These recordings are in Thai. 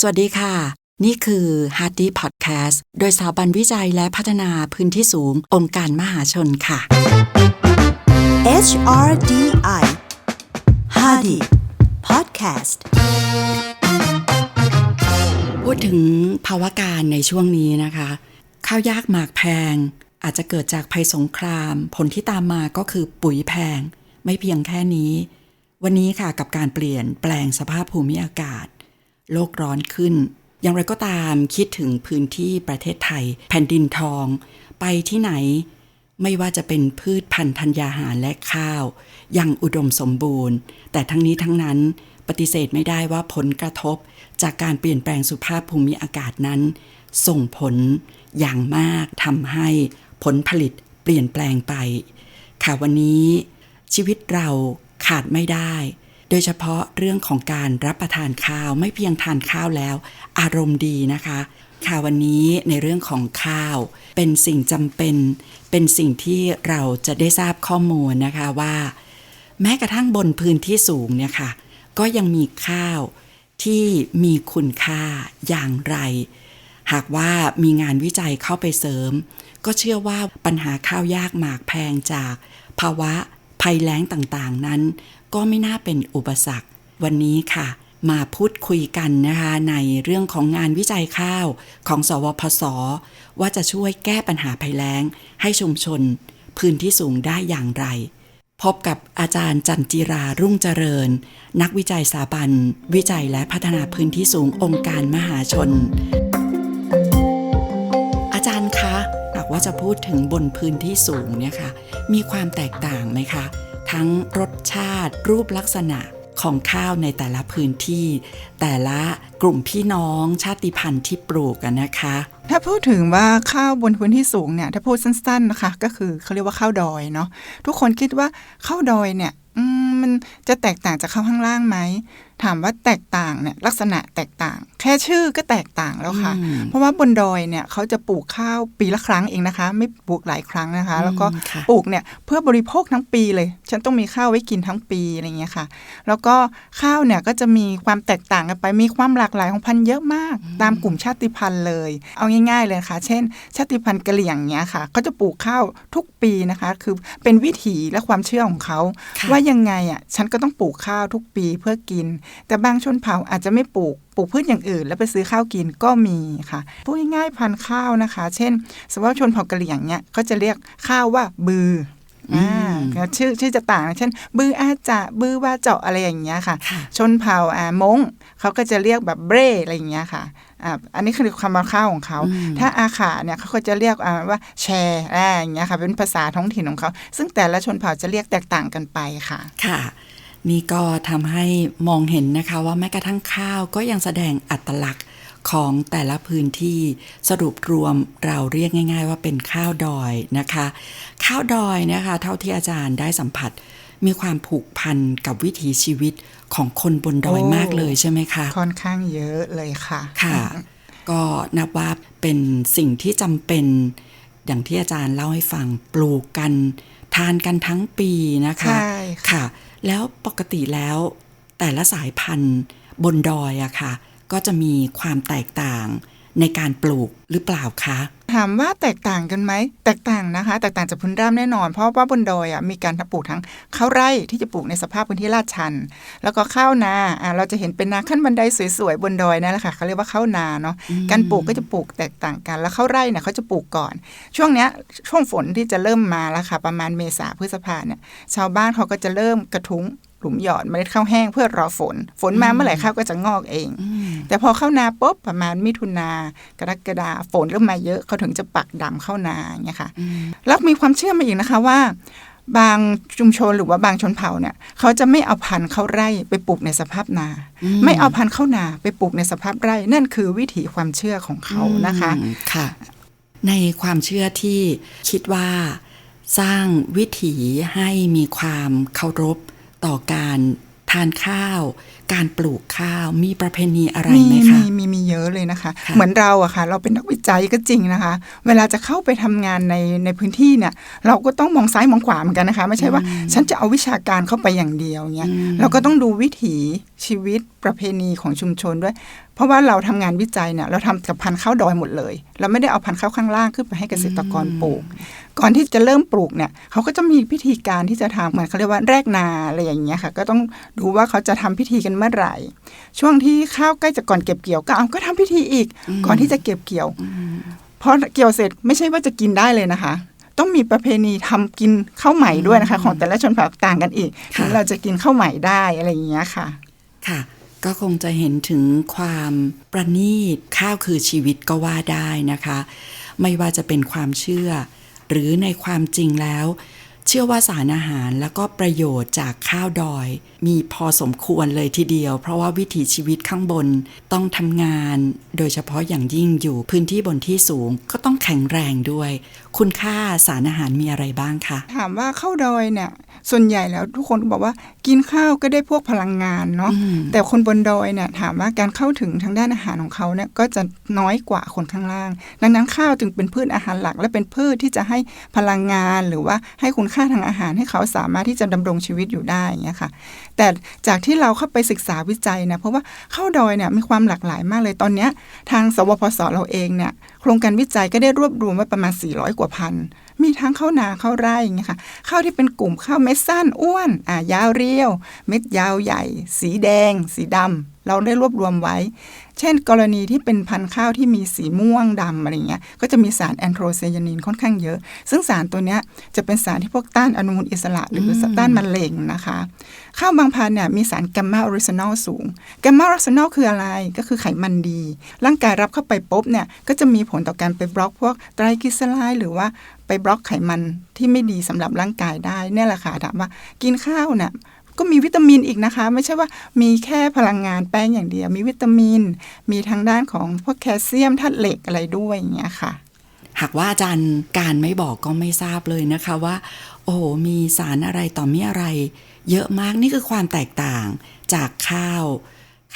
สวัสดีค่ะ นี่คือ Hardy Podcast โดยสถาบันวิจัยและพัฒนาพื้นที่สูงองค์การมหาชนค่ะ HRDI Hadi Podcast พูดถึงภาวะการในช่วงนี้นะคะ ข้าวยากหมากแพง อาจจะเกิดจากภัยสงคราม ผลที่ตามมาก็คือปุ๋ยแพง ไม่เพียงแค่นี้ วันนี้ค่ะกับการเปลี่ยนแปลงสภาพภูมิอากาศ โลกร้อนขึ้น อย่างไรก็ตามคิดถึงพื้นที่ประเทศไทย แผ่นดินทอง ไปที่ไหน ไม่ว่าจะเป็นพืชพันธุ์ธัญญาหารและข้าว ยังอุดมสมบูรณ์ แต่ทั้งนี้ทั้งนั้นปฏิเสธไม่ได้ว่าผลกระทบ จากการเปลี่ยนแปลงสุภาพภูมิอากาศนั้น ส่งผลอย่างมากทำให้ผลผลิตเปลี่ยนแปลงไป ค่ะวันนี้ชีวิตเราขาดไม่ได้ โดยเฉพาะเรื่องของการรับประทานข้าวไม่เพียงทานข้าวแล้ว อารมณ์ดีนะคะค่ะวันนี้ในเรื่องของข้าว เป็นสิ่งจำเป็น เป็นสิ่งที่เราจะได้ทราบข้อมูลนะคะว่า แม้กระทั่งบนพื้นที่สูงเนี่ยค่ะก็ยังมีข้าวที่มีคุณค่าอย่างไร หากว่ามีงานวิจัยเข้าไปเสริม ก็เชื่อว่าปัญหาข้าวยากหมากแพงจากภาวะ ภัยแล้งต่างๆนั้น ก็ไม่น่าเป็นอุปสรรค วันนี้ค่ะ มาพูดคุยกันนะคะในเรื่องของงานวิจัยข้าวของสวพศว่าจะช่วยแก้ปัญหาภัยแล้ง ให้ชุมชน พื้นที่สูงได้อย่างไร พบกับอาจารย์จันจิรารุ่งเจริญ นักวิจัยสถาบัน วิจัยและพัฒนาพื้นที่สูงองค์การมหาชน ว่าจะพูดถึงบนพื้นที่สูงเนี่ยค่ะมีความแตกต่างไหมคะ ทั้งรสชาติรูปลักษณะของข้าวในแต่ละพื้นที่ แต่ละกลุ่มพี่น้องชาติพันธุ์ที่ปลูกกันนะคะ ถ้าพูดถึงว่าข้าวบนพื้นที่สูงเนี่ยถ้าพูดสั้นๆนะคะก็คือเขาเรียกว่าข้าวดอยเนาะทุกคนคิดว่าข้าวดอยเนี่ยมันจะแตกต่างจากข้าวข้างล่างไหม ถามว่าแตกต่างเนี่ยลักษณะแตกต่าง แค่ชื่อก็แตกต่างแล้วค่ะอืมเพราะว่าบนดอยเนี่ยเขาจะปลูกข้าวปีละครั้งเองนะคะ ไม่ปลูกหลายครั้งนะคะ แล้วก็อืมค่ะปลูกเนี่ยเพื่อบริโภคทั้งปีเลย ฉันต้องมีข้าวไว้กินทั้งปีอะไรอย่างเงี้ยค่ะ แล้วก็ข้าวเนี่ยก็จะมีความแตกต่างกันไปมีความหลากหลายของพันธุ์เยอะมาก ตามกลุ่มชาติพันธุ์เลย เอาง่าย ๆเลยค่ะ เช่น ชาติพันธุ์กะเหรี่ยงเนี้ยค่ะก็จะปลูกข้าวทุกปีนะคะ คือเป็นวิถีและความเชื่อของเขาค่ะว่ายังไงอะฉันก็ต้องปลูกข้าวทุกปีเพื่อกินแต่บางชนเผ่าอาจจะไม่ปลูกปลูกพืชอย่างอื่น แล้วไปซื้อข้าวกินก็มีค่ะพูดง่ายๆพันธุ์ข้าวนะคะ เช่นสมมติว่าชนเผ่ากะเหรี่ยงเนี่ยก็จะเรียกข้าวว่าบืออ่าชื่อชื่อจะต่างนะเช่นบืออาจะบือว่าเจาะอะไรอย่างเงี้ยค่ะค่ะ ชนเผ่าอ่ามงเขาก็จะเรียกแบบเบรอะไรอย่างเงี้ยค่ะอ่าอันนี้คือคำว่าข้าวของเขาอืมถ้าอาขาเนี่ยเขาก็จะเรียกอ่าว่าแชร์อ่าอย่างเงี้ยค่ะ เป็นภาษาท้องถิ่นของเขา ซึ่งแต่ละชนเผ่าจะเรียกแตกต่างกันไปค่ะ ค่ะ นี่ก็ทำให้มองเห็นนะคะว่าแม้กระทั่งข้าวก็ยังแสดงอัตลักษณ์ของแต่ละพื้นที่สรุปรวมเราเรียกง่าย ๆ ว่าเป็นข้าวดอยนะคะ ข้าวดอยนะคะ เท่าที่อาจารย์ได้สัมผัส มีความผูกพันกับวิถีชีวิตของคนบนดอยโอ้มากเลยใช่ไหมคะ ค่อนข้างเยอะเลยค่ะ ค่ะ ก็นับว่าเป็นสิ่งที่จำเป็น อย่างที่อาจารย์เล่าให้ฟังปลูกกัน ทานกันทั้งปีนะคะใช่ค่ะค่ะ แล้วปกติแล้วแต่ละสายพันธุ์บนดอยอะค่ะ ก็จะมีความแตกต่าง ในการปลูกหรือเปล่าคะถามว่าแตกต่างกันไหม แตกต่างนะคะ แตกต่างจากพื้นราบแน่นอน เพราะว่าบนดอยอะมีการปลูกทั้งข้าวไร่ที่จะปลูกในสภาพพื้นที่ลาดชัน แล้วก็ข้าวนาอ่าเราจะเห็นเป็นนาขั้นบันไดสวยๆบนดอยนั่นแหละค่ะเขาเรียกว่าข้าวนาเนาะการปลูกก็จะปลูกแตกต่างกัน แล้วข้าวไร่เนี่ยเขาจะปลูกก่อน ช่วงเนี้ยช่วงฝนที่จะเริ่มมาแล้วค่ะ ประมาณเมษาพฤษภาเนี่ยชาวบ้านเขาก็จะเริ่มกระทุ้ง หลุมหยอดเมล็ดข้าวแห้งเพื่อรอฝน ฝนมาเมื่อไหร่ข้าวก็จะงอกเอง แต่พอเข้านาปุ๊บประมาณมิถุนากรกฎาฝนเริ่มมาเยอะเขาถึงจะปักดำเข้านาอย่างเงี้ยค่ะแล้วมีความเชื่อมาอีกนะคะว่า บางชุมชนหรือว่าบางชนเผ่าเนี่ยเขาจะไม่เอาพันธุ์ข้าวไร่ไปปลูกในสภาพนา ไม่เอาพันธุ์ข้าวนาไปปลูกในสภาพไร่ นั่นคือวิถีความเชื่อของเขานะคะอืมค่ะ ในความเชื่อที่คิดว่าสร้างวิถีให้มีความเคารพ ต่อการทานข้าว การปลูกข้าวมีประเพณีอะไรมีไหมมีคะมีมีเยอะเลยนะคะค่ะเหมือนเราอะค่ะ เราเป็นนักวิจัยก็จริงนะคะ เวลาจะเข้าไปทำงานในในพื้นที่เนี่ย เราก็ต้องมองซ้ายมองขวาเหมือนกันนะคะ ไม่ใช่ว่าฉันจะเอาวิชาการเข้าไปอย่างเดียวเงี้ยเราก็ต้องดูวิถีชีวิตประเพณีของชุมชนด้วย เพราะว่าเราทำงานวิจัยเนี่ยเราทำกับพันธุ์ข้าวดอยหมดเลย เราไม่ได้เอาพันธุ์ข้าวข้างล่างขึ้นไปให้เกษตรกรปลูก ก่อนที่จะเริ่มปลูกเนี่ยเขาก็จะมีพิธีการที่จะทำเหมือนเขาเรียกว่าแรกนาอะไรอย่างเงี้ยค่ะ ก็ต้องดูว่าเขาจะทำพิธีกันเมื่อไหร่ ช่วงที่ข้าวใกล้จะก่อนเก็บเกี่ยวก็เอาก็ทำพิธีอีก ก่อนที่จะเก็บเกี่ยวพอเกี่ยวเสร็จไม่ใช่ว่าจะกินได้เลยนะคะต้องมีประเพณีทำกินข้าวใหม่ด้วยนะคะ ของแต่ละชนเผ่าต่างกันอีกค่ะถึงเราจะกินข้าวใหม่ได้อะไรอย่างเงี้ยค่ะ ค่ะ ก็คงจะเห็นถึงความประณีตข้าวคือชีวิตก็ว่าได้นะคะ ไม่ว่าจะเป็นความเชื่อ หรือในความจริงแล้ว เชื่อว่าสารอาหารแล้วก็ประโยชน์จากข้าวดอย มีพอสมควรเลยทีเดียว เพราะว่าวิถีชีวิตข้างบนต้องทำงาน โดยเฉพาะอย่างยิ่งอยู่พื้นที่บนที่สูงก็ต้องแข็งแรงด้วย คุณค่าสารอาหารมีอะไรบ้างคะถามว่าข้าวดอยเนี่ยส่วนใหญ่แล้วทุกคนก็บอกว่ากินข้าวก็ได้พวกพลังงานเนาะอืมแต่คนบนดอยเนี่ยถามว่าการเข้าถึงทางด้านอาหารของเขาเนี่ยก็จะน้อยกว่าคนข้างล่าง ดังนั้นข้าวจึงเป็นพืชอาหารหลัก และเป็นพืชที่จะให้พลังงานหรือว่าให้คุณค่าทางอาหารให้เขาสามารถที่จะดำรงชีวิตอยู่ได้อย่างเงี้ยค่ะ แต่จากที่เราเข้าไปศึกษาวิจัยนี่ยเพราะว่าข้าวดอยเนี่ยมีความหลากหลายมากเลยตอนเนี้ยทางสวพสเราเองเนี่ยโครงการวิจัยก็ได้รวบรวมไว้ประมาณ 400 กว่าพันมีทั้งข้าวนาข้าวไร่อย่างเงี้ยค่ะข้าวที่เป็นกลุ่มข้าวเม็ดสั้นอ้วนอ่ายาวเรียว เม็ดยาวใหญ่ สีแดง สีดำเราได้รวบรวมไว้ เช่น กรณีที่เป็นพันธุ์ข้าวที่มีสีม่วงดำอะไรเงี้ยก็จะมีสารแอนโทรไซยานินค่อนข้างเยอะ ซึ่งสารตัวเนี้ยจะเป็นสารที่พวกต้านอนุมูลอิสระ หรือต้านมะเร็งนะคะ ข้าวบางพันธุ์เนี่ยมีสารแกมมาออริจินอลสูงแกมมาออริจินอลคืออะไรก็คือไขมันดี ร่างกายรับเข้าไปปุ๊บเนี่ยก็จะมีผลต่อการไปบล็อกพวกไตรกลีเซอไรด์หรือว่าไปบล็อกไขมันที่ไม่ดีสำหรับร่างกายได้เนี่ยแหละค่ะถามว่ากินข้าวเนี่ย ก็มีวิตามินอีกนะคะ ไม่ใช่ว่ามีแค่พลังงานแป้งอย่างเดียว มีวิตามิน มีทางด้านของพวกแคลเซียมธาตุเหล็กอะไรด้วยอย่างเงี้ยค่ะ หากว่าอาจารย์การไม่บอกก็ไม่ทราบเลยนะคะว่า โอ้โหมีสารอะไรต่อมีอะไร เยอะมากนี่คือความแตกต่างจากข้าว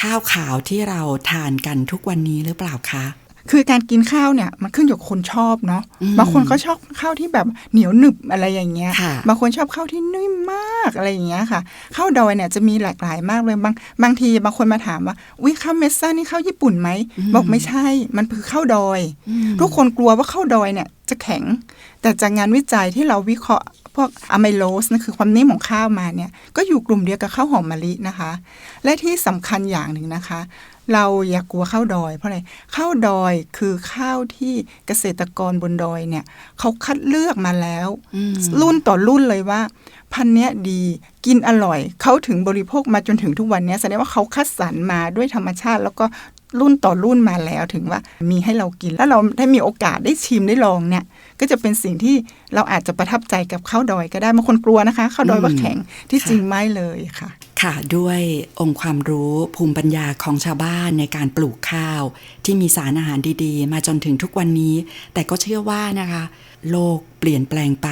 ข้าวขาวที่เราทานกันทุกวันนี้หรือเปล่าคะ คือการกินข้าวเนี่ยมันขึ้นอยู่กับคนชอบเนาะอืมบางคนก็ชอบข้าวที่แบบเหนียวหนึบอะไรอย่างเงี้ยค่ะบางคนชอบข้าวที่นุ่มมากอะไรอย่างเงี้ยค่ะข้าวดอยเนี่ยจะมีหลากหลายมากเลยบางบางทีบางคนมาถามว่าวิข้าวเมสซ่านี่ข้าวญี่ปุ่นไหมบอกไม่ใช่ มันคือข้าวดอย ทุกคนกลัวว่าข้าวดอยเนี่ยจะแข็ง แต่จากงานวิจัยที่เราวิเคราะห์พวกอะไมโลสนะคือความนิ่มของข้าวมาเนี่ยก็อยู่กลุ่มเดียวกับข้าวหอมมะลินะคะ และที่สำคัญอย่างหนึ่งนะคะ เราอย่ากกลัวข้าวดอย เพราะอะไรข้าวดอยคือข้าวที่เกษตรกรบนดอยเนี่ยเขาคัดเลือกมาแล้วอืมรุ่นต่อรุ่นเลยว่า พันธุ์เนี้ยดีกินอร่อยเขาถึงบริโภคมาจนถึงทุกวันเนี้ยแสดงว่าเขาคัดสรรมาด้วยธรรมชาติ แล้วก็รุ่นต่อรุ่นมาแล้วถึงว่ามีให้เรากิน แล้วเราได้มีโอกาสได้ชิมได้ลองเนี่ย ก็จะเป็นสิ่งที่เราอาจจะประทับใจกับข้าวดอยก็ได้บางคนกลัวนะคะข้าวดอยว่าแข็งที่ค่ะจริงไม่เลยค่ะ ค่ะด้วยองค์ความรู้ภูมิปัญญาของชาวบ้านในการปลูกข้าว ที่มีสารอาหารดีๆ มาจนถึงทุกวันนี้ แต่ก็เชื่อว่านะคะ โลกเปลี่ยนแปลงไป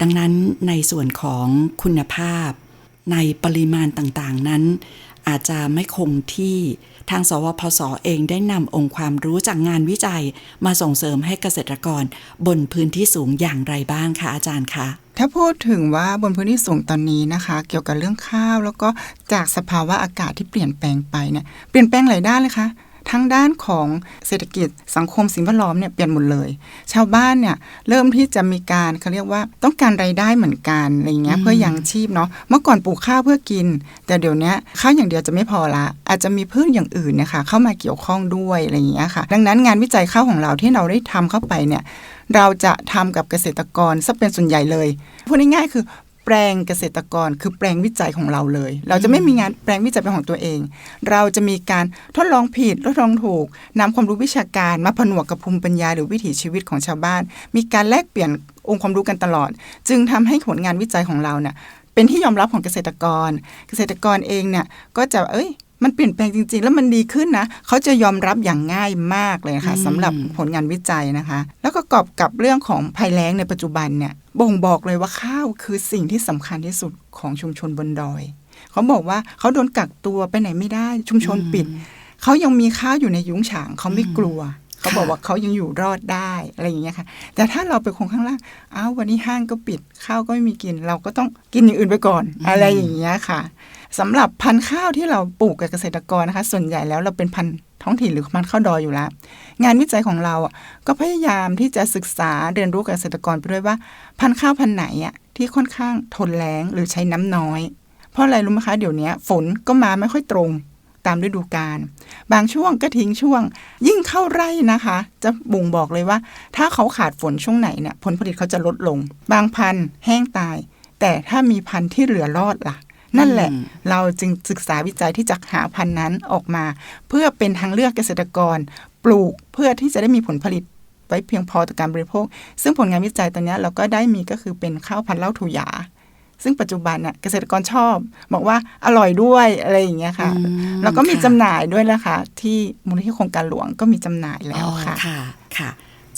ดังนั้นในส่วนของคุณภาพ ในปริมาณต่างๆนั้น อาจจะไม่คงที่ ทางสวพศเองได้นำองค์ความรู้จากงานวิจัย มาส่งเสริมให้เกษตรกร บนพื้นที่สูงอย่างไรบ้างคะอาจารย์คะถ้าพูดถึงว่าบนพื้นที่สูงตอนนี้นะคะ เกี่ยวกับเรื่องข้าว แล้วก็จากสภาวะอากาศที่เปลี่ยนแปลงไปเนี่ยเปลี่ยนแปลงหลายด้านเลยค่ะ ทั้งด้านของเศรษฐกิจสังคมสิ่งแวดล้อมเนี่ยเปลี่ยนหมดเลย ชาวบ้านเนี่ยเริ่มที่จะมีการเขาเรียกว่าต้องการรายได้เหมือนกันอะไรเงี้ยเพื่อยังชีพเนาะเมื่อก่อนปลูกข้าวเพื่อกิน แต่เดี๋ยวนี้ข้าวอย่างเดียวจะไม่พอละ อาจจะมีพืชอย่างอื่นเนี่ยค่ะเข้ามาเกี่ยวข้องด้วยอะไรอย่างเงี้ยค่ะ ดังนั้นงานวิจัยข้าวของเราที่เราได้ทำเข้าไปเนี่ยเราจะทำกับเกษตรกรซะเป็นส่วนใหญ่เลยพูดง่ายๆคือ แปลงเกษตรกรคือแปลงวิจัยของเราเลย เราจะไม่มีงานแปลงวิจัยเป็นของตัวเอง เราจะมีการทดลองผิดทดลองถูกนำความรู้วิชาการมาผนวกกับภูมิปัญญาหรือวิถีชีวิตของชาวบ้าน มีการแลกเปลี่ยนองค์ความรู้กันตลอด จึงทำให้ผลงานวิจัยของเราเนี่ยเป็นที่ยอมรับของเกษตรกร เกษตรกรเองเนี่ยก็จะเอ้ย มันเปลี่ยนแปลงจริง ๆ แล้วมันดีขึ้นนะ เขาจะยอมรับอย่างง่ายมากเลยค่ะอืมสำหรับผลงานวิจัยนะคะ แล้วก็กอบกับเรื่องของภัยแล้งในปัจจุบันเนี่ยบ่งบอกเลยว่าข้าวคือสิ่งที่สำคัญที่สุดของชุมชนบนดอย เขาบอกว่าเขาโดนกักตัวไปไหนไม่ได้ ชุมชนปิด เขายังมีข้าวอยู่ในยุ้งฉางเขาไม่กลัว เขาบอกว่าเขายังอยู่รอดได้อะไรอย่างเงี้ยค่ะ แต่ถ้าเราไปคนข้างล่างอ้าววันนี้ห้างก็ปิดข้าวก็ไม่มีกิน เราก็ต้องกินอย่างอื่นไปก่อน อะไรอย่างเงี้ยค่ะสำหรับพันธุ์ข้าวที่เราปลูกกับเกษตรกรนะคะ ส่วนใหญ่แล้วเราเป็นพันธุ์ท้องถิ่นหรือพันธุ์ข้าวดอยอยู่แล้ว งานวิจัยของเราอะก็พยายามที่จะศึกษาเรียนรู้กับเกษตรกรไปด้วยว่า พันธุ์ข้าวพันธุ์ไหนอะที่ค่อนข้างทนแล้งหรือใช้น้ำน้อย เพราะอะไรรู้ไหมคะเดี๋ยวนี้ฝนก็มาไม่ค่อยตรง ตามฤดูกาลบางช่วงก็ทิ้งช่วง ยิ่งเข้าไร่นะคะ จะบ่งบอกเลยว่า ถ้าเขาขาดฝนช่วงไหนเนี่ยผลผลิตเขาจะลดลง บางพันธุ์แห้งตาย แต่ถ้ามีพันธุ์ที่เหลือรอดล่ะ นั่นแหละอืมเราจึงศึกษาวิจัยที่จะหาพันธุ์นั้นออกมา เพื่อเป็นทางเลือกเกษตรกร ปลูกเพื่อที่จะได้มีผลผลิตไว้เพียงพอต่อการบริโภค ซึ่งผลงานวิจัยตัวเนี้ยเราก็ได้มีก็คือเป็นข้าวพันธุ์เล่าถูหยา ซึ่งปัจจุบันน่ะเกษตรกรชอบ บอกว่าอร่อยด้วยอะไรอย่างเงี้ยค่ะอืมแล้วก็มีค่ะจำหน่ายด้วยนะคะ ที่มูลนิธิโครงการหลวงก็มีจำหน่ายแล้วค่ะอ๋อค่ะค่ะ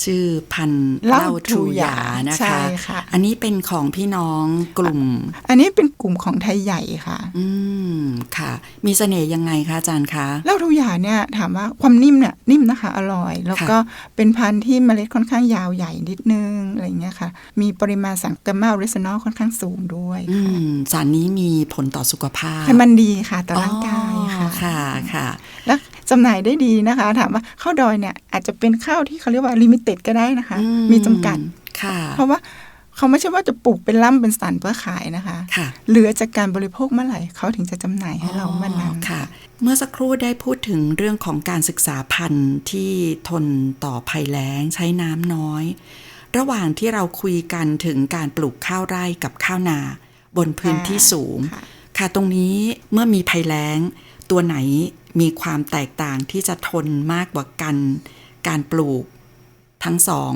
ชื่อพันธุ์เหล้าเหล้าทรูหยาทรูหยานะใช่คะค่ะอันนี้เป็นของพี่น้องกลุ่ม อันนี้เป็นกลุ่มของไทยใหญ่ค่ะ อืมค่ะ มีเสน่ห์ยังไงคะอาจารย์คะเหล้าทุกอย่างเนี่ยถามว่าความนิ่มเนี่ยนิ่มนะคะอร่อย แล้วก็เป็นพันธุ์ที่เมล็ดค่อนข้างยาวใหญ่นิดนึงอะไรอย่างเงี้ยค่ะ มีปริมาณสารกัมมาออริจินอลค่อนข้างสูงด้วยอืค่ะมสารนี้มีผลต่อสุขภาพไขมันดีค่ะต่อร่างกายค่ะอ๋อค่ะค่ะ แล้ว จำหน่ายได้ดีนะคะ ถามว่าข้าวดอยเนี่ยอาจจะเป็นข้าวที่เขาเรียกว่าลิมิเต็ดก็ได้นะคะอืมีจำกัดค่ะเพราะว่าเขาไม่ใช่ว่าจะปลูกเป็นล่ำเป็นสันเพื่อขายนะคะค่ะเหลือจากการบริโภคเมื่อไหร่เขาถึงจะจำหน่ายให้เราเมื่อนั้นอ๋อค่ะ เมื่อสักครู่ได้พูดถึงเรื่องของการศึกษาพันธุ์ที่ทนต่อภัยแล้งใช้น้ำน้อย ระหว่างที่เราคุยกันถึงการปลูกข้าวไร่กับข้าวนา บนพื้นที่สูง ค่ะค่ะตรงนี้เมื่อมีภัยแล้ง ตัวไหน มีความแตกต่างที่จะทนมากกว่ากัน การปลูก ทั้งสอง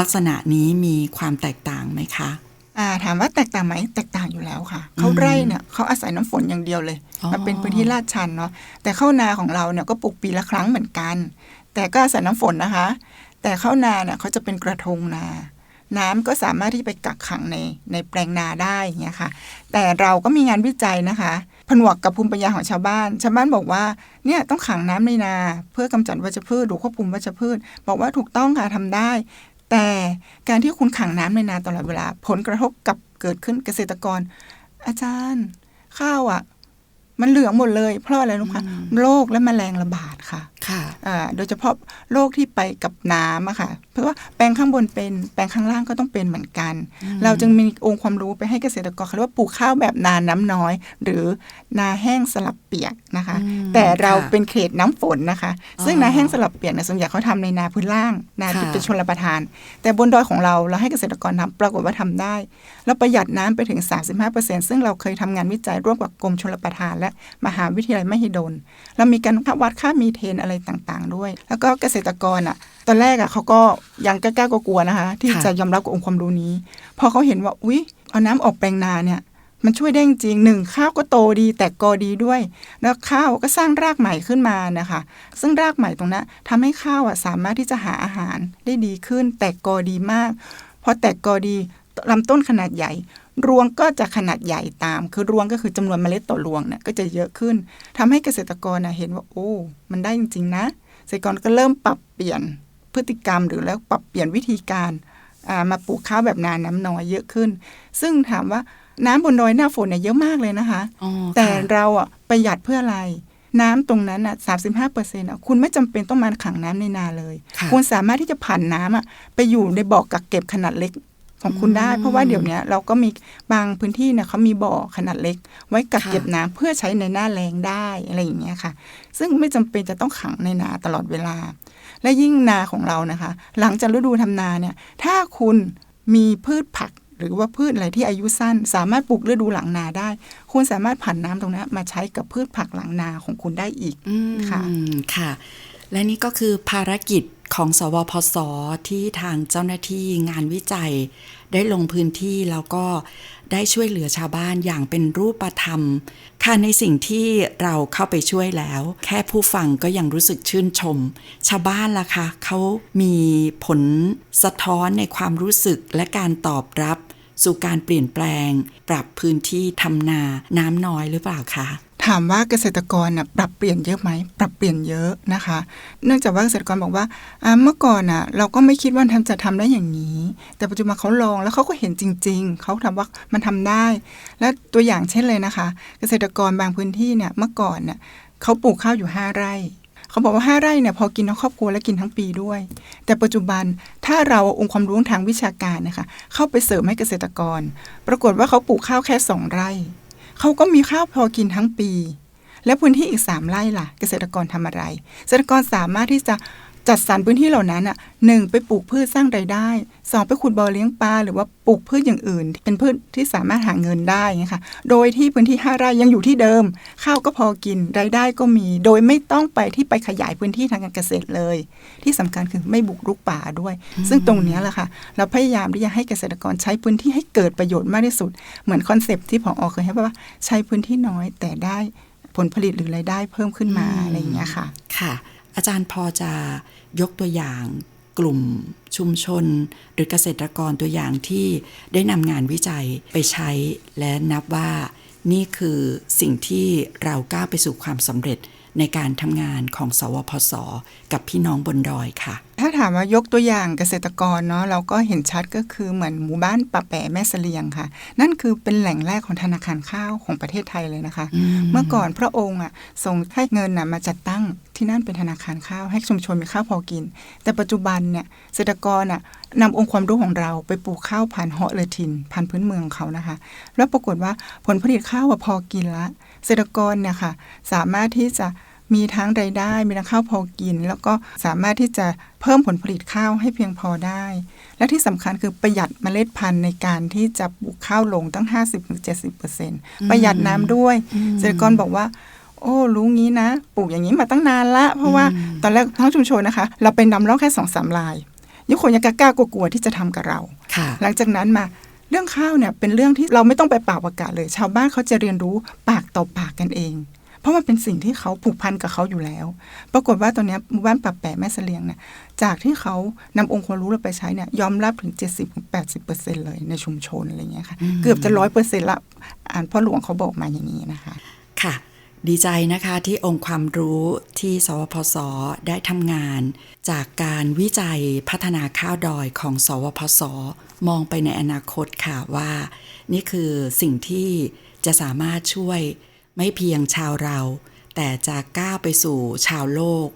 ลักษณะนี้มีความแตกต่างไหมคะอ่าถามว่าแตกต่างไหมแตกต่างอยู่แล้วค่ะข้าวไร่เนี่ยเขาอาศัยน้ำฝนอย่างเดียวเลยอ๋อมันเป็นพื้นที่ลาดชันเนาะแต่ข้าวนาของเราเนี่ยก็ปลูกปีละครั้งเหมือนกัน แต่ก็อาศัยน้ำฝนนะคะ แต่ข้าวนาเนี่ยเขาจะเป็นกระทงนา น้ำก็สามารถที่ไปกักขังในในแปลงนาได้อย่างเงี้ยค่ะ แต่เราก็มีงานวิจัยนะคะ ผนวกกับภูมิปัญญาของชาวบ้าน ชาวบ้านบอกว่าเนี่ยต้องขังน้ำในนา เพื่อกำจัดวัชพืชหรือควบคุมวัชพืช บอกว่าถูกต้องค่ะทำได้ แต่การที่คุณขังน้ำในนาตลอดเวลา ผลกระทบกับเกิดขึ้นเกษตรกร อาจารย์ ข้าวอะ่ะ มันเหลืองหมดเลย เพราะอะไรรู้คะโรคและแมลงระบาดค่ะค่ะอ่าโดยเฉพาะโรคที่ไปกับน้ำอะค่ะ เพราะว่าแปลงข้างบนเป็นแปลงข้างล่างก็ต้องเป็นเหมือนกัน เราจึงมีองค์ความรู้ไปให้เกษตรกรเขาเรียกว่าปลูกข้าวแบบนาน้ำน้อย หรือนาแห้งสลับเปียกนะคะอืมแต่เราค่ะเป็นเขตน้ำฝนนะคะ ซึ่งอ๋อนาแห้งสลับเปียกเนี่ยส่วนใหญ่เขาทำในนาพื้นล่างนาที่ค่ะเป็นชนประทาน แต่บนดอยของเราเราให้เกษตรกรทำปรากฏว่าทำได้ แล้วประหยัดน้ำไปถึง 35%ซึ่งเราเคยทำงานวิจัยร่วมกับกรมชลประทานและมหาวิทยาลัยมหิดลเรามีการวัดค่ามีเทนอะไรต่างๆ ด้วย แล้วก็เกษตรกรอะตอนแรกอะเขาก็ยังกล้าๆกลัวๆนะคะ ที่ค่ะจะยอมรับกับองค์ความรู้นี้ พอเขาเห็นว่าอุ๊ยเอาน้ำออกแปลงนาเนี่ยมันช่วยได้จริงๆหนึ่งข้าวก็โตดีแตกกอดีด้วย แล้วข้าวก็สร้างรากใหม่ขึ้นมานะคะ ซึ่งรากใหม่ตรงนั้นทำให้ข้าวอะสามารถที่จะหาอาหารได้ดีขึ้น แตกกอดีมากพอแตกกอดีลำต้นขนาดใหญ่ รวงก็จะขนาดใหญ่ตาม คือรวงก็คือจำนวนเมล็ดต่อรวงเนี่ยก็จะเยอะขึ้นทำให้เกษตรกรน่ะเห็นว่า โอ้ มันได้จริง ๆ นะ เกษตรกรก็เริ่มปรับเปลี่ยนพฤติกรรมหรือแล้วปรับเปลี่ยนวิธีการอ่ามาปลูกข้าวแบบนาน้ำน้อยเยอะขึ้น ซึ่งถามว่าน้ำบนดอยหน้าฝนเนี่ยเยอะมากเลยนะคะอ๋อแต่ค่ะเราอะประหยัดเพื่ออะไร น้ำตรงนั้นอะสามสิบห้าเปอร์เซ็นต์อะคุณไม่จำเป็นต้องมาขังน้ำในนาเลยค่ะคุณสามารถที่จะผ่านน้ำอะไปอยู่ในบ่อกักเก็บขนาดเล็ก ของคุณได้อืมเพราะว่าเดี๋ยวเนี้ยเราก็มีบางพื้นที่เนี่ยเขามีบ่อขนาดเล็ก ไว้กักค่ะเก็บน้ำเพื่อใช้ในหน้าแล้งได้อะไรอย่างเงี้ยค่ะ ซึ่งไม่จำเป็นจะต้องขังในนาตลอดเวลา และยิ่งนาของเรานะคะ หลังจากฤดูทำนาเนี่ย ถ้าคุณมีพืชผักหรือว่าพืชอะไรที่อายุสั้น สามารถปลูกฤดูหลังนาได้ คุณสามารถผ่านน้ำตรงนั้นมาใช้กับพืชผักหลังนาของคุณได้อีกอืมค่ะค่ะ และนี่ก็คือภารกิจ ของสวพศที่ทางเจ้าหน้าที่งานวิจัย ได้ลงพื้นที่แล้วก็ได้ช่วยเหลือชาวบ้านอย่างเป็นรูปธรรม ค่ะในสิ่งที่เราเข้าไปช่วยแล้ว แค่ผู้ฟังก็ยังรู้สึกชื่นชม ชาวบ้านล่ะคะเขามีผลสะท้อนในความรู้สึกและการตอบรับ สู่การเปลี่ยนแปลง ปรับพื้นที่ทำนาน้ำน้อยหรือเปล่าคะ ถามว่าเกษตรกรนะปรับเปลี่ยนเยอะไหมปรับเปลี่ยนเยอะนะคะ เนื่องจากว่าเกษตรกรบอกว่าเมื่อก่อนนะเราก็ไม่คิดว่าทำจะทำได้อย่างนี้ แต่ปัจจุบันเขาลองแล้วเขาก็เห็นจริง ๆเขาทำว่ามันทำได้ และตัวอย่างเช่นเลยนะคะ เกษตรกรบางพื้นที่เนี่ยเมื่อก่อนเนี่ยเขาปลูกข้าวอยู่ห้าไร่เขาบอกว่าห้าไร่เนี่ยพอกินทั้งครอบครัวและกินทั้งปีด้วย แต่ปัจจุบันถ้าเราอาองค์ความรู้ทางวิชาการนะคะเข้าไปเสริมให้เกษตรกร ปรากฏว่าเขาปลูกข้าวแค่สองไร่ เขาก็มีข้าวพอกินทั้งปี และพื้นที่อีก 3 ไร่ล่ะ เกษตรกรทำอะไร เกษตรกรสามารถที่จะ จัดสรรพื้นที่เหล่านั้นอะหนึ่งไปปลูกพืชสร้างรายได้สองไปขุดบ่อเลี้ยงปลาหรือว่าปลูกพืชอย่างอื่น เป็นพืชที่สามารถหาเงินได้ไงคะโดยที่พื้นที่ห้าไร่ยังอยู่ที่เดิม ข้าวก็พอกินรายได้ก็มี โดยไม่ต้องไปที่ไปขยายพื้นที่ทางการเกษตรเลย ที่สำคัญคือไม่บุกรุกป่าด้วย ซึ่งตรงเนี้ยแหละค่ะเราพยายามที่จะให้เกษตรกรใช้พื้นที่ให้เกิดประโยชน์มากที่สุด เหมือนคอนเซปต์ที่ผอเคยให้ว่าใช้พื้นที่น้อยแต่ได้ผลผลิตหรือรายได้เพิ่มขึ้นมาอะไรอย่างเงี้ยค่ะ ค่ะ อาจารย์พอจะยกตัวอย่างกลุ่มชุมชน หรือเกษตรกรตัวอย่างที่ได้นำงานวิจัยไปใช้และนับว่านี่คือสิ่งที่เราก้าวไปสู่ความสำเร็จในการทำงานของสวพศกับพี่น้องบนดอยค่ะ ถ้าถามว่ายกตัวอย่างเกษตรกรเนาะเราก็เห็นชัดก็คือเหมือนหมู่บ้านป่าแปะแม่เสลียงค่ะ นั่นคือเป็นแหล่งแรกของธนาคารข้าวของประเทศไทยเลยนะคะ เมื่อก่อนพระองค์อะส่งให้เงินน่ะมาจัดตั้งที่นั่นเป็นธนาคารข้าวให้ชุมชนมีข้าวพอกิน แต่ปัจจุบันเนี่ยเกษตรกรอะนำองค์ความรู้ของเราไปปลูกข้าวพันธุ์เฮาะเลอทินพันธุ์พื้นเมืองของเขานะคะ แล้วปรากฏว่าผลผลิตข้าวอะพอกินละเกษตรกรเนี่ยค่ะ สามารถที่จะ มีทั้งรายได้มีทั้งข้าวพอกิน แล้วก็สามารถที่จะเพิ่มผลผลิตข้าวให้เพียงพอได้ และที่สำคัญคือประหยัดเมล็ดพันธุ์ในการที่จะปลูกข้าวลงตั้ง 50-70%ประหยัดน้ำด้วยเกษตรกรบอกว่าโอ้รู้งี้นะ ปลูกอย่างนี้มาตั้งนานละ เพราะว่าตอนแรกทั้งชุมชนนะคะ เราเป็นนำร่องแค่สองสามลายยุคคนยังกล้ากลัวๆที่จะทำกับเราค่ะหลังจากนั้นมาเรื่องข้าวเนี่ยเป็นเรื่องที่เราไม่ต้องไปเป่าประกาศเลย ชาวบ้านเขาจะเรียนรู้ปากต่อปากกันเองเพ ราะมันเป็นสิ่งที่เขาผูกพันกับเขาอยู่แล้ว ปรากฏว่าตอนเนี้ยหมู่บ้านปับแปะแม่เสลียงเนี่ยจากที่เขานำองค์ความรู้เราไปใช้เนี่ยยอมรับถึง 70-80%เลยในชุมชนอะไรเงี้ยค่ะเกือบจะร้อยเปอร์เซ็นต์ละอ่านพ่อหลวงเขาบอกมาอย่างนี้นะคะ ค่ะ ดีใจนะคะที่องค์ความรู้ที่สวพศได้ทำงาน จากการวิจัยพัฒนาข้าวดอยของ สวพศมองไปในอนาคตค่ะว่า นี่คือสิ่งที่จะสามารถช่วย ไม่เพียงชาวเรา แต่จะก้าวไปสู่ชาวโลก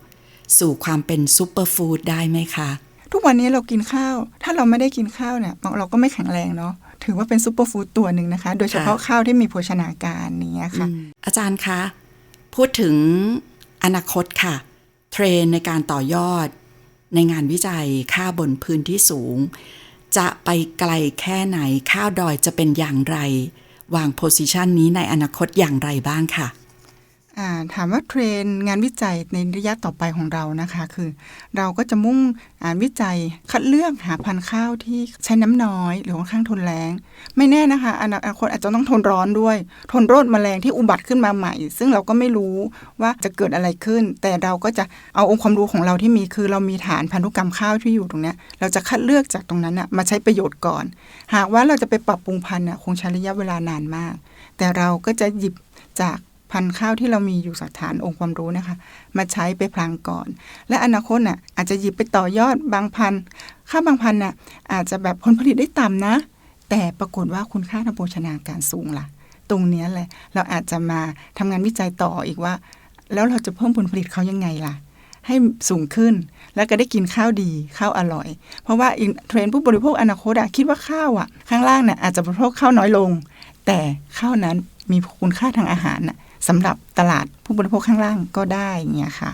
สู่ความเป็นซูเปอร์ฟู้ดได้ไหมคะ ทุกวันนี้เรากินข้าว ถ้าเราไม่ได้กินข้าวเนี่ยเราก็ไม่แข็งแรงเนาะถือว่าเป็นซูเปอร์ฟู้ดตัวหนึ่งนะคะ โดยเฉพาะข้าวที่มีโภชนาการนี้ยค่ะ อาจารย์คะ พูดถึงอนาคตค่ะ เทรนในการต่อยอด ในงานวิจัยข้าวบนพื้นที่สูง จะไปไกลแค่ไหนข้าวดอยจะเป็นอย่างไร วางโพสิชันนี้ในอนาคตอย่างไรบ้างค่ะอ่า ถามว่าเทรนงานวิจัยในระยะต่อไปของเรานะคะคือ เราก็จะมุ่งอ่านวิจัยคัดเลือกหาพันธุ์ข้าวที่ใช้น้ำน้อย หรือค่อนข้างทนแรงไม่แน่นะคะอนาคตอาจจะต้องทนร้อนด้วย ทนโรคแมลงที่อุบัติขึ้นมาใหม่ ซึ่งเราก็ไม่รู้ว่าจะเกิดอะไรขึ้น แต่เราก็จะเอาองค์ความรู้ของเราที่มีคือเรามีฐานพันธุกรรมข้าวที่อยู่ตรงเนี้ยเราจะคัดเลือกจากตรงนั้นอะมาใช้ประโยชน์ก่อน หากว่าเราจะไปปรับปรุงพันธุ์คงใช้ระยะเวลานานมาก แต่เราก็จะหยิบจาก พันธุ์ข้าวที่เรามีอยู่จากฐานองค์ความรู้นะคะ มาใช้ไปพลางก่อน และอนาคตน่ะอาจจะหยิบไปต่อยอดบางพันธุ์ข้าวบางพันธุ์น่ะอาจจะแบบผลผลิตได้ต่ำนะ แต่ปรากฏว่าคุณค่าทางโภชนาการสูงล่ะ ตรงเนี้ยแหละเราอาจจะมาทำงานวิจัยต่ออีกว่า แล้วเราจะเพิ่มผลผลิตเขายังไงล่ะให้สูงขึ้นแล้วก็ได้กินข้าวดีข้าวอร่อย เพราะว่าอินเทรนผู้บริโภคอนาคตอะคิดว่าข้าวอะข้างล่างเนี่ยอาจจะบริโภคข้าวน้อยลง แต่ข้าวนั้นมีคุณค่าทางอาหารน่ะ สำหรับตลาดผู้บริโภคข้างล่างก็ได้เงี้ยค่ะ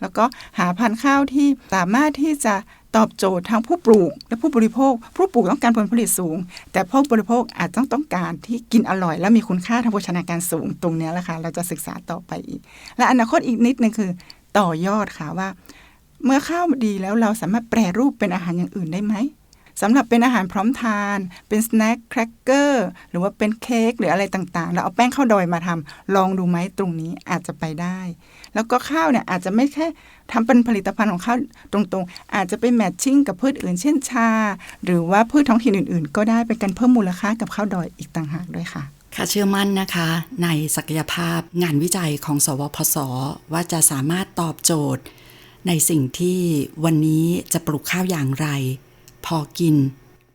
แล้วก็หาพันธุ์ข้าวที่สามารถที่จะตอบโจทย์ทั้งผู้ปลูกและผู้บริโภค ผู้ปลูกต้องการผลผลิตสูง แต่ผู้บริโภคอาจต้องต้องการที่กินอร่อย และมีคุณค่าทางโภชนาการสูงตรงนี้แหละค่ะเราจะศึกษาต่อไปอีก และอนาคตอีกนิดนึงคือต่อยอดค่ะว่า เมื่อข้าวดีแล้วเราสามารถแปรรูปเป็นอาหารอย่างอื่นได้ไหม สำหรับเป็นอาหารพร้อมทาน เป็นสแน็คแครกเกอร์หรือว่าเป็นเค้กหรืออะไรต่างๆ แล้วเอาแป้งข้าวดอยมาทำลองดูไหมตรงนี้อาจจะไปได้ แล้วก็ข้าวเนี่ยอาจจะไม่แค่ทำเป็นผลิตภัณฑ์ของข้าวตรงๆ อาจจะไปแมทชิ่งกับพืชอื่น เช่นชา หรือว่าพืชท้องถิ่นอื่นๆ ก็ได้เป็นการเพิ่มมูลค่ากับข้าวดอยอีกต่างหากด้วยค่ะค่ะเชื่อมั่นนะคะ ในศักยภาพงานวิจัยของ สวพศว่าจะสามารถตอบโจทย์ ในสิ่งที่วันนี้จะปลูกข้าวอย่างไร พอกิน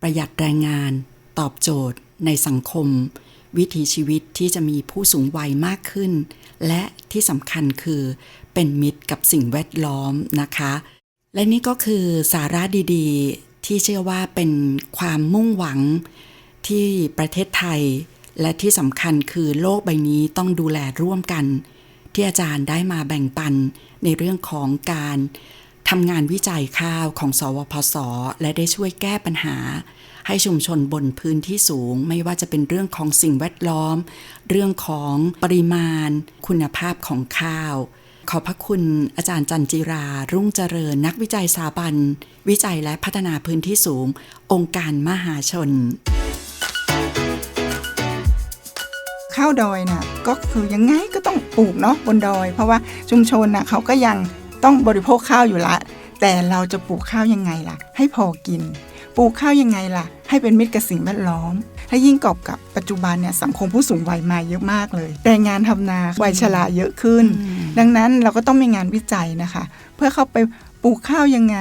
ประหยัดแรงงาน ตอบโจทย์ ในสังคม วิถีชีวิตที่จะมีผู้สูงวัยมากขึ้น และที่สำคัญคือ เป็นมิตรกับสิ่งแวดล้อมนะคะ และนี่ก็คือสาระดีๆ ที่เชื่อว่าเป็นความมุ่งหวังที่ประเทศไทย และที่สำคัญคือโลกใบนี้ต้องดูแลร่วมกัน ที่อาจารย์ได้มาแบ่งปันในเรื่องของการ ทำงานวิจัยข้าวของสวพศและได้ช่วยแก้ปัญหา ให้ชุมชนบนพื้นที่สูง ไม่ว่าจะเป็นเรื่องของสิ่งแวดล้อม เรื่องของปริมาณ คุณภาพของข้าว ขอพระคุณอาจารย์จันจิรา รุ่งเจริญนักวิจัยสาบัน วิจัยและพัฒนาพื้นที่สูง องค์การมหาชนข้าวดอยน่ะก็คือยังไงก็ต้องปลูกเนาะบนดอย เพราะว่าชุมชนน่ะเขาก็ยัง ต้องบริโภคข้าวอยู่ละ แต่เราจะปลูกข้าวยังไงล่ะ ให้พอกิน ปลูกข้าวยังไงล่ะ ให้เป็นมิตรกับสิ่งแวดล้อมและยิ่งกอบกับปัจจุบันเนี่ยสังคมผู้สูงวัยมาเยอะมากเลยแรงงานทำนาวัยชราเยอะขึ้น ดังนั้นเราก็ต้องมีงานวิจัยนะคะ เพื่อเข้าไปปลูกข้าวยังไง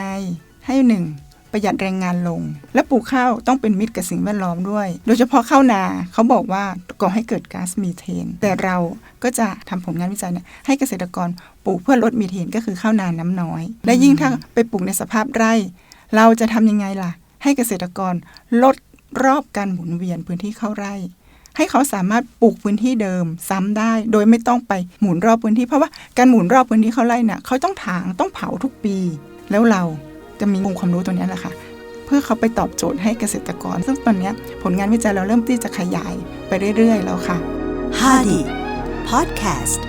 ให้หนึ่ง ประหยัดแรงงานลง และปลูกข้าวต้องเป็นมิตรกับสิ่งแวดล้อมด้วย โดยเฉพาะข้าวนาเขาบอกว่าก่อให้เกิดก๊าซมีเทน แต่เราก็จะทำผลงานวิจัยเนี่ยให้เกษตรกรปลูกเพื่อลดมีเทนก็คือข้าวนาน้ำน้อย และยิ่งถ้าไปปลูกในสภาพไร่ เราจะทำยังไงล่ะ ให้เกษตรกรลดรอบการหมุนเวียนพื้นที่เข้าไร่ ให้เขาสามารถปลูกพื้นที่เดิมซ้ำได้ โดยไม่ต้องไปหมุนรอบพื้นที่เพราะว่าการหมุนรอบพื้นที่เข้าไร่น่ะเขาต้องถางต้องเผาทุกปี แล้วเรา จะมีองค์ความรู้ตัวเนี้ยแหละค่ะ เพื่อเขาไปตอบโจทย์ให้เกษตรกร ซึ่งตอนเนี้ยผลงานวิจัยเราเริ่มที่จะขยายไปเรื่อยๆแล้วค่ะ Hardy Podcast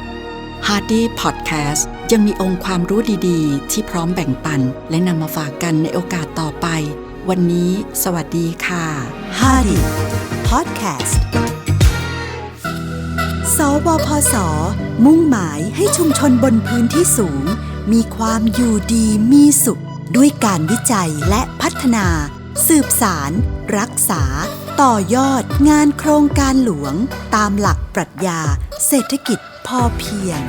Hardy Podcast ยังมีองค์ความรู้ดีๆ ที่พร้อมแบ่งปัน และนำมาฝากกันในโอกาสต่อไป วันนี้ สวัสดีค่ะ Hardy Podcast สวพศมุ่งหมายให้ชุมชนบนพื้นที่สูง มีความอยู่ดีมีสุข ด้วยการวิจัยและพัฒนา สืบสาร รักษา ต่อยอดงานโครงการหลวง ตามหลักปรัชญา เศรษฐกิจพอเพียง